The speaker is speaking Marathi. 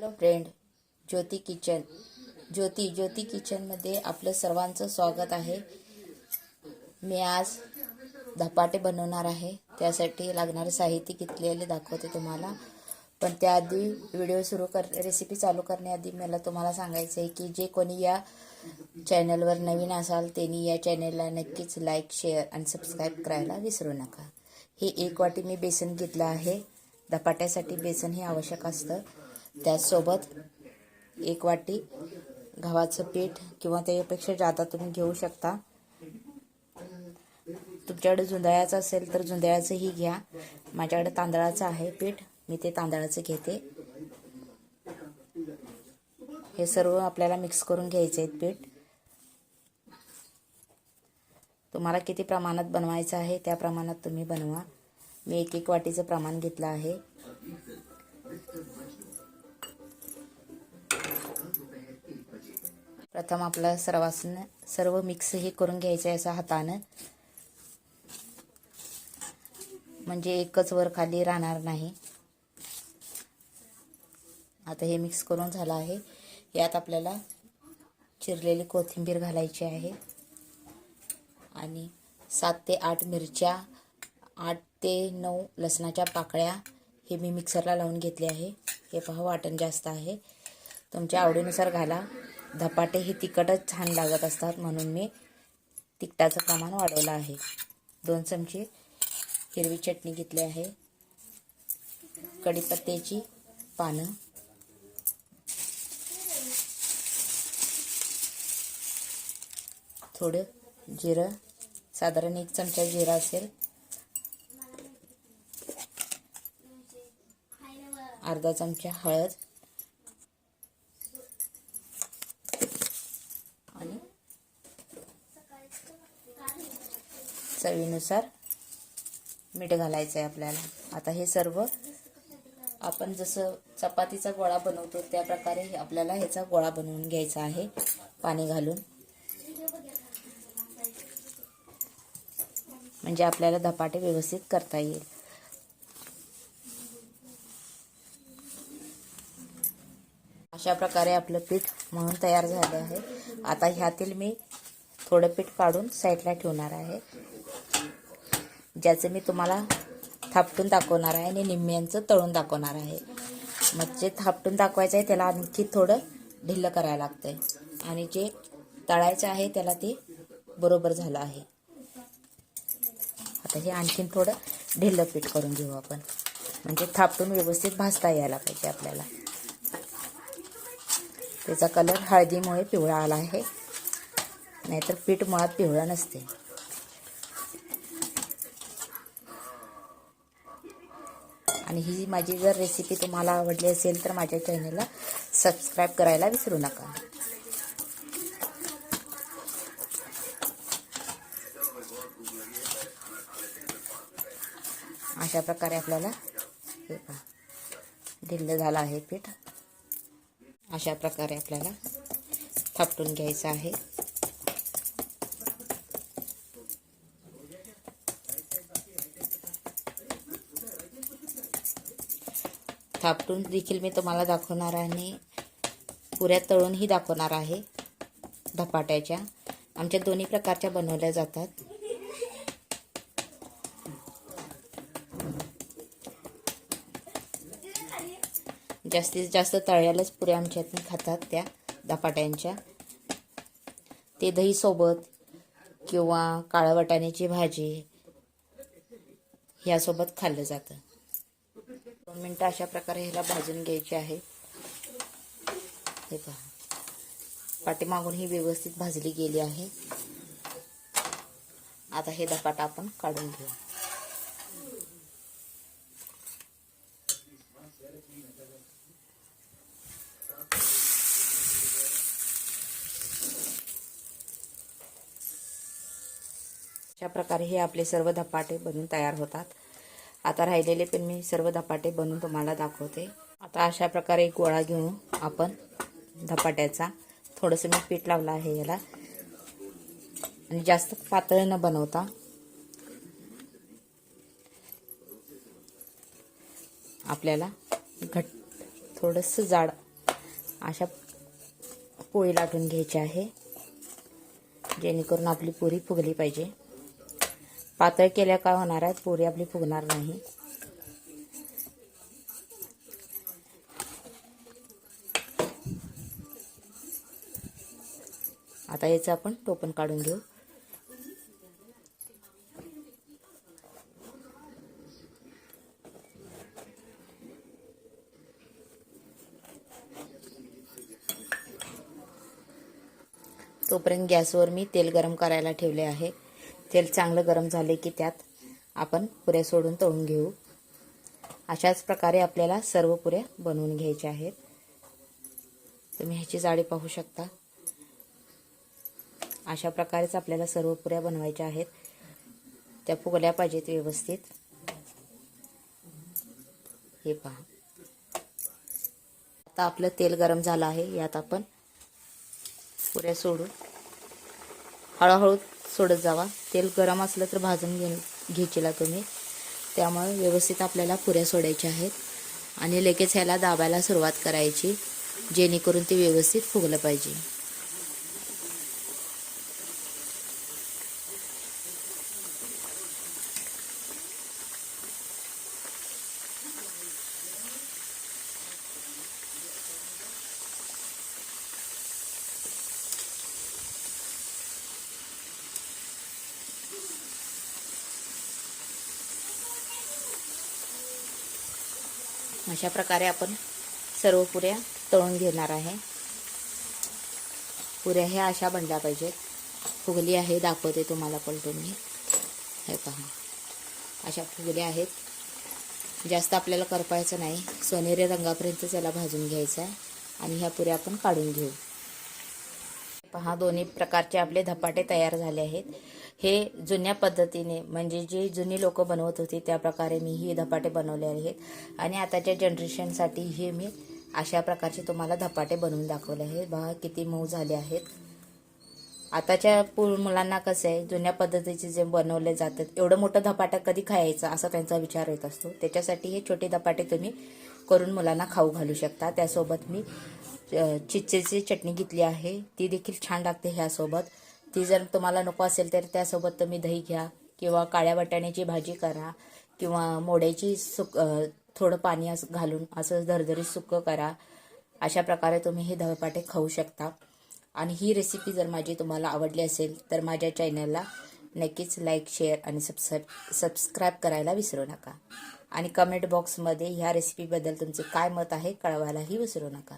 Hello friend Jyoti kitchen Jyoti Jyoti किचनमध्ये आपलं सर्वांचं स्वागत आहे. मी आज धपाटे बनवणार आहे. त्यासाठी लागणारे साहित्य घेतलेले दाखवते तुम्हाला. पण त्याआधी व्हिडिओ सुरू कर रेसिपी चालू करण्याआधी मला तुम्हाला सांगायचं आहे की जे कोणी या चॅनलवर नवीन असाल त्यांनी या चॅनलला नक्कीच लाईक शेअर आणि सबस्क्राईब करायला विसरू नका. हे एक वाटी मी बेसन घेतलं आहे. धपाट्यासाठी बेसन हे आवश्यक असतं. त्याचसोबत एक वाटी गव्हाचं पीठ किंवा त्याच्यापेक्षा जादा तुम्ही घेऊ शकता. तुमच्याकडे जुंधळ्याचं असेल तर जुंदळ्याचंही घ्या. माझ्याकडे तांदळाचं आहे पीठ. मी ते तांदळाचं घेते. हे सर्व आपल्याला मिक्स करून घ्यायचे आहेत पीठ. तुम्हाला किती प्रमाणात बनवायचं आहे त्या प्रमाणात तुम्ही बनवा. मी एक एक वाटीचं प्रमाण घेतलं आहे. प्रथम आपलं सर्वासनं सर्व मिक्स हे करून घ्यायचं आहे असं हातानं. म्हणजे एकच वर खाली राहणार नाही. आता हे मिक्स करून झालं आहे. यात आपल्याला चिरलेली कोथिंबीर घालायची आहे. आणि सात ते आठ मिरच्या आठ ते नऊ लसणाच्या पाकळ्या हे मी मिक्सरला लावून घेतले आहे. हे पहा वाटण जास्त आहे. तुमच्या आवडीनुसार घाला. धपाटे हे तिखटच छान लागत असतात म्हणून मी तिखटाचं प्रमाण वाढवलं आहे. दोन चमचे हिरवी चटणी घेतली आहे. कढीपत्त्याची पानं. थोडं जिरं. साधारण एक चमचा जिरा असेल. अर्धा चमचा हळद आणि चवीनुसार मीठ घालायचं आहे आपल्याला. आता हे सर्व आपण जसं चपातीचा गोळा बनवतो त्या प्रकारे आपल्याला ह्याचा गोळा बनवून घ्यायचा आहे पाणी घालून. म्हणजे आपल्याला धपाटे व्यवस्थित करता येईल. अशा प्रकारे आपलं पीठ म्हणून तयार झालं आहे. आता ह्यातील मी थोडं पीठ काढून साईडला ठेवणार आहे. ज्याचं मी तुम्हाला थापटून दाखवणार आहे आणि निम्म्यांचं तळून दाखवणार आहे. मग जे थापटून दाखवायचं आहे त्याला आणखी थोडं ढिल्लं करायला लागतंय. आणि जे तळायचं आहे त्याला ते बरोबर झालं आहे. आता हे आणखीन थोडं ढिल्लं पीठ करून घेऊ आपण. म्हणजे थापटून व्यवस्थित भाजता यायला पाहिजे आपल्याला. त्याचा कलर हळदीमुळे पिवळा आला आहे. नाहीतर पीठ मुळात पिवळं नसते. आणि ही माझी जर रेसिपी तुम्हाला आवडली असेल तर माझ्या चॅनलला सबस्क्राईब करायला विसरू नका. अशा प्रकारे आपल्याला हे पहा ढिल्लं झालं आहे पीठ. अशा प्रकारे आपल्याला थापटून घ्यायचं आहे. थापटून देखील मी तुम्हाला दाखवणार आहे आणि पुऱ्या तळूनही दाखवणार आहे धपाट्याच्या. आमच्या दोन्ही प्रकारच्या बनवल्या जातात. जास्तीत जास्त तळ्यालाच पुऱ्या आमच्यातून खातात त्या धपाट्यांच्या. ते दहीसोबत किंवा काळ्या वाटाण्याची भाजी ह्यासोबत खाल्लं जातं. दोन मिनटं अशा प्रकारे ह्याला भाजून घ्यायची आहे. हे पहा. पाठीमागून ही व्यवस्थित भाजली गेली आहे. आता हे धपाटा आपण काढून घेऊ. अशा प्रकारे हे आपले सर्व धपाटे बनून तयार होतात. आता राहिलेले पण मी सर्व धपाटे बनवून तुम्हाला दाखवते. आता अशा प्रकारे एक गोळा घेऊन आपण धपाट्याचा थोडंसं मी पीठ लावलं आहे याला. आणि जास्त पातळ न बनवता आपल्याला घट थोडंसं जाड अशा पोळी लाटून घ्यायची आहे. जेणेकरून आपली पुरी फुगली पाहिजे. पातळ केल्या काय होणार आहेत? पुरी आपली फुगणार नाही. आता याचं आपण टोपण काढून घेऊ. तोपर्यंत गॅसवर मी तेल गरम करायला ठेवले आहे. तेल चांगलं गरम झाले की त्यात आपण पुऱ्या सोडून तळून घेऊ. अशाच प्रकारे आपल्याला सर्व पुऱ्या बनवून घ्यायच्या आहेत. तुम्ही ह्याची जाळी पाहू शकता. अशा प्रकारेच आपल्याला सर्व पुऱ्या बनवायच्या आहेत. त्या फुगल्या पाहिजेत व्यवस्थित. हे पहा. आता आपलं तेल गरम झालं आहे. यात आपण पुऱ्या सोडून हळूहळू सोडत जावा. तेल गरम असलं तर भाजून घे घ्यायचीला तुम्ही. त्यामुळे व्यवस्थित आपल्याला पुऱ्या सोडायच्या आहेत. आणि लगेच ह्याला दाबायला सुरुवात करायची जेणेकरून ते व्यवस्थित फुगलं पाहिजे. अशा प्रकारे आपण सर्व पुऱ्या तळून घेणार आहे. पुऱ्या ह्या अशा बनल्या पाहिजेत. फुगली आहे दाखवते तुम्हाला पलटून मी हे पहा. अशा फुगल्या आहेत. जास्त आपल्याला करपायचं नाही. सोनेरी रंगापर्यंत त्याला भाजून घ्यायचं आहे आणि ह्या पुऱ्या आपण काढून घेऊ. पहा दोन्ही प्रकारचे आपले धपाटे तयार झाले आहेत. हे जुन्या पद्धतीने म्हणजे जे जुनी लोक बनवत होती त्या प्रकारे मी ही धपाटे बनवले आहेत. आणि आताच्या जनरेशनसाठी हे मी अशा प्रकारचे तुम्हाला धपाटे बनवून दाखवले आहेत. बघा किती मऊ झाले आहेत. आताच्या पु मुलांना कसं आहे जुन्या पद्धतीचे जे बनवले जातात एवढं मोठं धपाटा कधी खायचं असा त्यांचा विचार येत असतो. त्याच्यासाठी हे छोटे धपाटे तुम्ही करून मुलांना खाऊ घालू शकता. त्यासोबत मी चिच्चेची चटणी घेतली आहे. ती देखील छान लागते ह्यासोबत. ती जर तुम्हाला नको असेल तर त्यासोबत तुम्ही दही घ्या किंवा काळ्या वाटाण्याची भाजी करा किंवा मोड्याची सुक थोडं पाणी असं घालून असं धरधरी सुकं करा. अशा प्रकारे तुम्ही हे धवपाटे खाऊ शकता. आणि ही रेसिपी जर माझी तुम्हाला आवडली असेल तर माझ्या चॅनलला नक्कीच लाईक शेअर आणि सबस्क्राईब सबस्क्राईब करायला विसरू नका. आणि कमेंट बॉक्समध्ये ह्या रेसिपीबद्दल तुमचे काय मत आहे कळवायलाही विसरू नका.